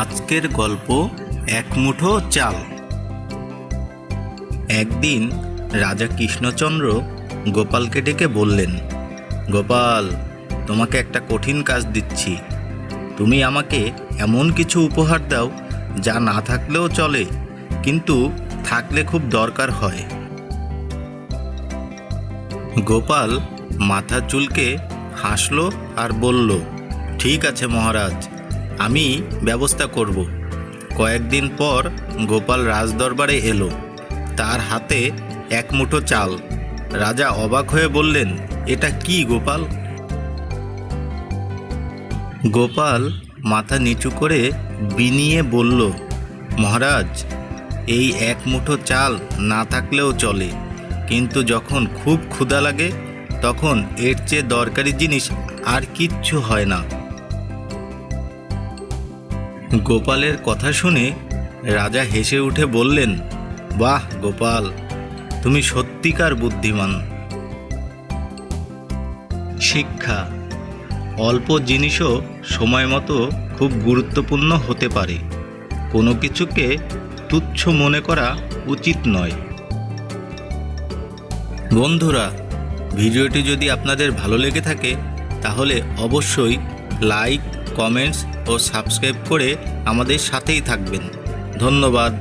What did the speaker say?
আজকের গল্প এক মুঠো চাল। একদিন রাজা কৃষ্ণচন্দ্র গোপালকে ডেকে বললেন, গোপাল, তোমাকে একটা কঠিন কাজ দিচ্ছি। তুমি আমাকে এমন কিছু উপহার দাও যা না থাকলেও চলে, কিন্তু থাকলে খুব দরকার হয়। গোপাল মাথা চুলকে হাসলো আর বলল, ঠিক আছে মহারাজ আমি ব্যবস্থা করব। কয়েকদিন পর গোপাল রাজদরবারে এলো। তার হাতে এক মুঠো চাল। রাজা অবাক হয়ে বললেন, এটা কি গোপাল? গোপাল মাথা নিচু করে বিনিয়ে বলল, মহারাজ, এই এক মুঠো চাল না থাকলেও চলে। কিন্তু যখন খুব ক্ষুধা লাগে, তখন এর চেয়ে দরকারি জিনিস আর কিচ্ছু হয় না। গোপালের কথা শুনে রাজা হেসে উঠে বললেন, বাহ, গোপাল, তুমি সত্যিকার বুদ্ধিমান। শিক্ষা, অল্প জিনিসও সময় মতো খুব গুরুত্বপূর্ণ হতে পারে। কোনো কিছুকে তুচ্ছ মনে করা উচিত নয়। বন্ধুরা, ভিডিওটি যদি আপনাদের ভালো লেগে থাকে, তাহলে অবশ্যই লাইক, কমেন্টস ও সাবস্ক্রাইব করে আমাদের সাথেই থাকবেন। ধন্যবাদ।